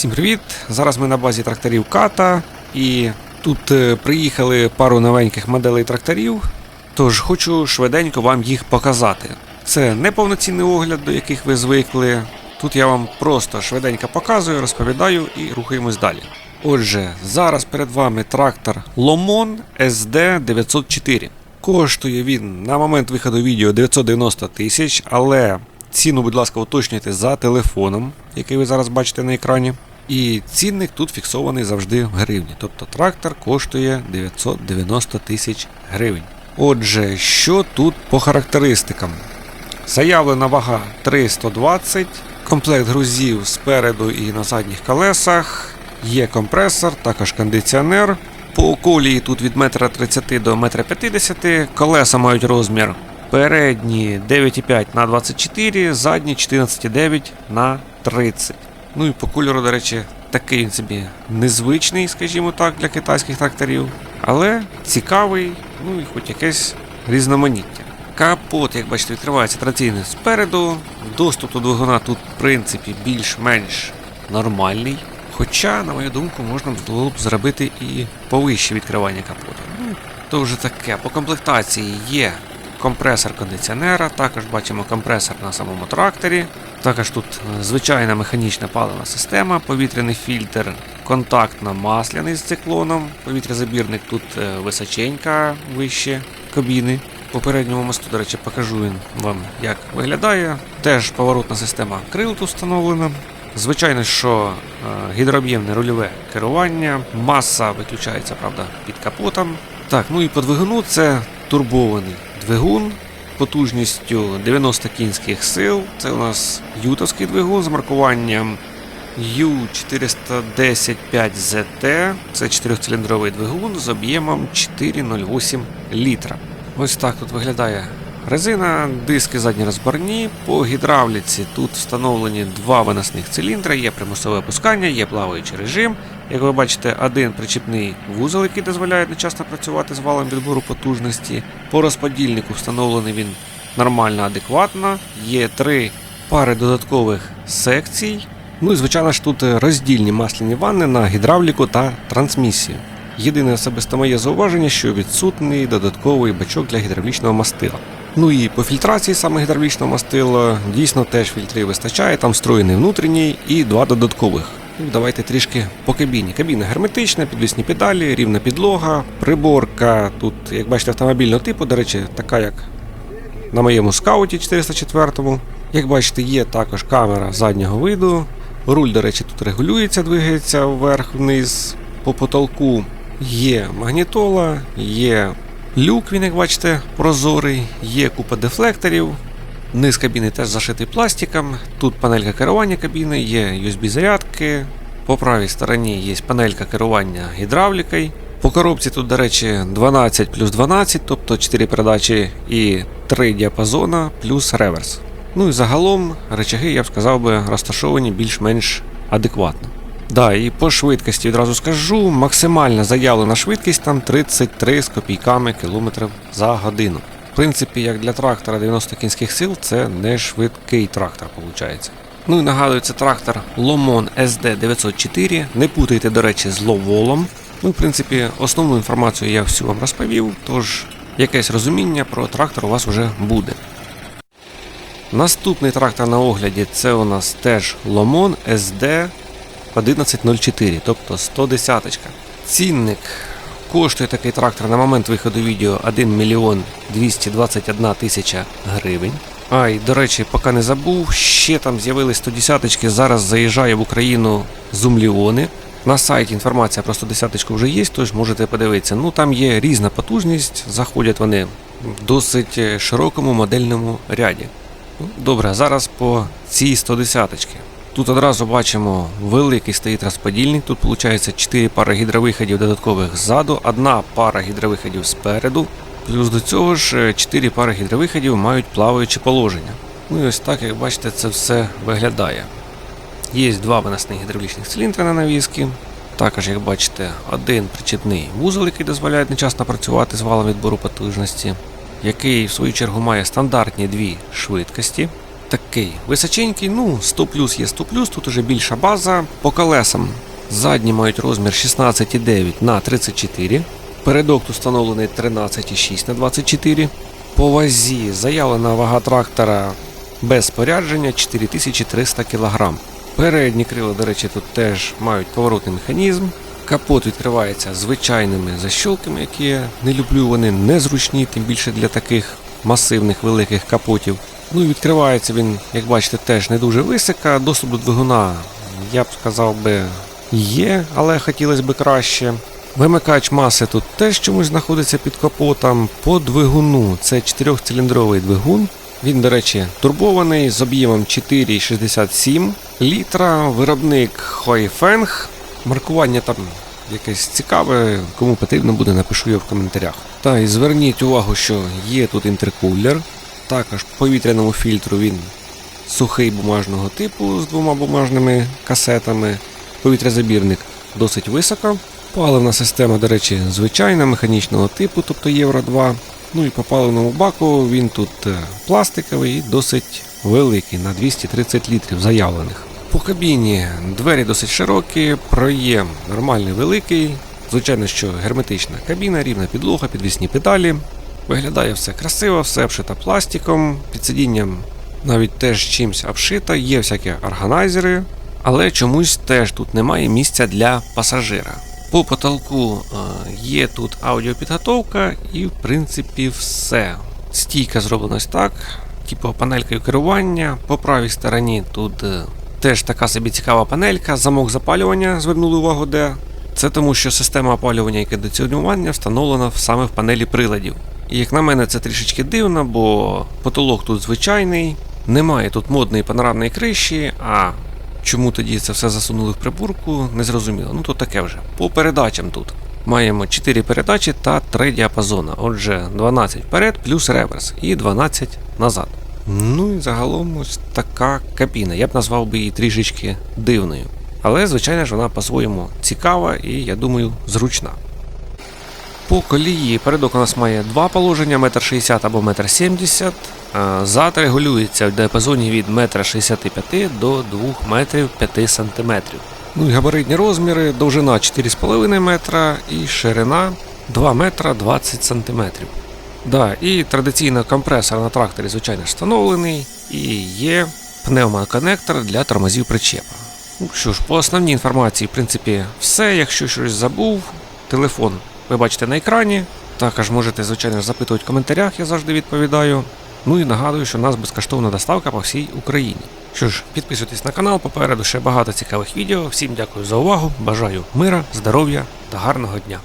Всім привіт! Зараз ми на базі тракторів Ката і тут е, приїхали пару новеньких моделей тракторів. Тож хочу швиденько вам їх показати. Це не повноцінний огляд, до яких ви звикли. Тут я вам просто швиденько показую, розповідаю і рухаємось далі. Отже, зараз перед вами трактор Lomon SD 904. Коштує він на момент виходу відео 990 тисяч, але ціну, будь ласка, уточнюйте за телефоном, який ви зараз бачите на екрані. І цінник тут фіксований завжди в гривні. Тобто трактор коштує 990 тисяч гривень. Отже, що тут по характеристикам? Заявлена вага 320, комплект грузів спереду і на задніх колесах, є компресор, також кондиціонер. По колії тут від 1,30 до 1,50 м, колеса мають розмір передні 9,5 на 24, задні 14,9 на 30. Ну і по кольору, до речі, такий він собі незвичний, скажімо так, для китайських тракторів, але цікавий, ну і хоч якесь різноманіття. Капот, як бачите, відкривається традиційно спереду. Доступ до двигуна тут, в принципі, більш-менш нормальний. Хоча, на мою думку, можна було б зробити і повище відкривання капота. Ну, то вже таке. По комплектації є компресор кондиціонера, також бачимо компресор на самому тракторі. Також тут е, звичайна механічна паливна система, повітряний фільтр, контактно-масляний з циклоном. Повітрязабірник тут е, височенька вище кабіни. По передньому мосту, до речі, покажу вам, як виглядає. Теж поворотна система крил тут встановлена. Звичайно, що е, гідрооб'ємне рульове керування, маса виключається, правда, під капотом. Так, ну і по двигуну це турбований двигун потужністю 90 кінських сил. Це у нас ютовський двигун з маркуванням U410-5ZT. Це 4-циліндровий двигун з об'ємом 4,08 літра. Ось так тут виглядає резина, диски задні розборні. По гідравліці тут встановлені два виносних циліндри, є примусове опускання, є плаваючий режим. Як ви бачите, один причіпний вузол, який дозволяє одночасно працювати з валом відбору потужності. По розподільнику встановлений він нормально, адекватно. Є три пари додаткових секцій. Ну і звичайно ж тут роздільні масляні ванни на гідравліку та трансмісію. Єдине особисто моє зауваження, що відсутний додатковий бачок для гідравлічного мастила. Ну і по фільтрації саме гідравлічного мастила дійсно теж фільтрів вистачає, там встроєний внутрішній і два додаткових. Ну, давайте трішки по кабіні. Кабіна герметична, підвісні педалі, рівна підлога, приборка. Тут, як бачите, автомобільного типу, до речі, така як на моєму скауті 404-му. Як бачите, є також камера заднього виду. Руль, до речі, тут регулюється, двигається вверх-вниз по потолку. Є магнітола, є люк, він, як бачите, прозорий, є купа дефлекторів. Низ кабіни теж зашитий пластиком. Тут панелька керування кабіни, є USB-зарядки. По правій стороні є панелька керування гідравлікою. По коробці тут, до речі, 12 плюс 12, тобто 4 передачі і 3 діапазона плюс реверс. Ну і загалом речаги, я б сказав би, розташовані більш-менш адекватно. Да, і по швидкості відразу скажу, максимальна заявлена швидкість там 33 з копійками кілометрів за годину. В принципі, як для трактора 90 кінських сил, це не швидкий трактор, виходить. Ну і нагадую, це трактор Lomon SD 904. Не путайте, до речі, з ловолом. Ну, в принципі, основну інформацію я всю вам розповів, тож якесь розуміння про трактор у вас вже буде. Наступний трактор на огляді це у нас теж Lomon SD 1104, тобто 110. Цінник коштує такий трактор на момент виходу відео 1 мільйон 221 тисяча гривень. А, і до речі, поки не забув, ще там з'явились 110 -ки. зараз заїжджає в Україну зумліони. На сайті інформація про 110 вже є, тож можете подивитися. Ну там є різна потужність, заходять вони в досить е, широкому модельному ряді. Ну, Добре, зараз по цій 110 -ки. Тут одразу бачимо великий стоїть розподільник. Тут виходить 4 пари гідровиходів додаткових ззаду, одна пара гідровиходів спереду. Плюс до цього ж 4 пари гідровиходів мають плаваюче положення. Ну і ось так, як бачите, це все виглядає. Є два виносних гідравлічних циліндри на навіски. Також, як бачите, один причепний вузол, який дозволяє одночасно працювати з валом відбору потужності, який в свою чергу має стандартні дві швидкості. Такий височенький, ну 100 плюс є 100 плюс, тут уже більша база. По колесам задні мають розмір 16,9 на 34. Передок тут встановлений 13,6 на 24. По вазі заявлена вага трактора без спорядження 4300 кг. Передні крила, до речі, тут теж мають поворотний механізм. Капот відкривається звичайними защолками, які я не люблю, вони незручні, тим більше для таких масивних великих капотів. Ну і відкривається він, як бачите, теж не дуже високо. Доступ до двигуна, я б сказав би, є, але хотілося б краще. Вимикач маси тут теж чомусь знаходиться під капотом. По двигуну це 4-циліндровий двигун. Він, до речі, турбований з об'ємом 4,67 літра. Виробник Huifeng. Маркування там якесь цікаве. Кому потрібно буде, напишу я в коментарях. Та і зверніть увагу, що є тут інтеркулер. Також по повітряному фільтру він сухий бумажного типу з двома бумажними касетами. Повітрязабірник досить високо. Паливна система, до речі, звичайна, механічного типу, тобто Євро 2. Ну і по паливному баку він тут е, пластиковий і досить великий, на 230 літрів заявлених. По кабіні двері досить широкі, проєм нормальний великий. Звичайно, що герметична кабіна, рівна підлога, підвісні педалі. Виглядає все красиво, все обшито пластиком, під сидінням навіть теж чимось обшито, є всякі органайзери, але чомусь теж тут немає місця для пасажира. По потолку е, є тут аудіопідготовка і, в принципі, все. Стійка зроблена ось так, типу панелькою керування. По правій стороні тут е, теж така собі цікава панелька, замок запалювання, звернули увагу, де. Це тому, що система опалювання і кондиціонування встановлена саме в панелі приладів. І як на мене, це трішечки дивно, бо потолок тут звичайний, немає тут модної панорамної криші, а чому тоді це все засунули в прибурку, не зрозуміло. Ну то таке вже. По передачам тут. Маємо 4 передачі та 3 діапазона. Отже, 12 вперед плюс реверс і 12 назад. Ну і загалом ось така кабіна. Я б назвав би її трішечки дивною. Але, звичайно ж, вона по-своєму цікава і, я думаю, зручна. По колії передок у нас має два положення: 1,60 м або 1,70 м. А Зад регулюється в діапазоні від 1,65 м до 2 метрів 5 см. Ну і габаритні розміри, довжина 4,5 метра і ширина 2 метра 20 см. Да, і традиційно компресор на тракторі, звичайно, встановлений, і є пневмоконектор для тормозів причепа. Ну що ж, по основній інформації, в принципі, все. Якщо щось забув, телефон ви бачите на екрані. Також можете, звичайно, запитувати в коментарях, я завжди відповідаю. Ну і нагадую, що у нас безкоштовна доставка по всій Україні. Що ж, підписуйтесь на канал, попереду ще багато цікавих відео. Всім дякую за увагу, бажаю мира, здоров'я та гарного дня.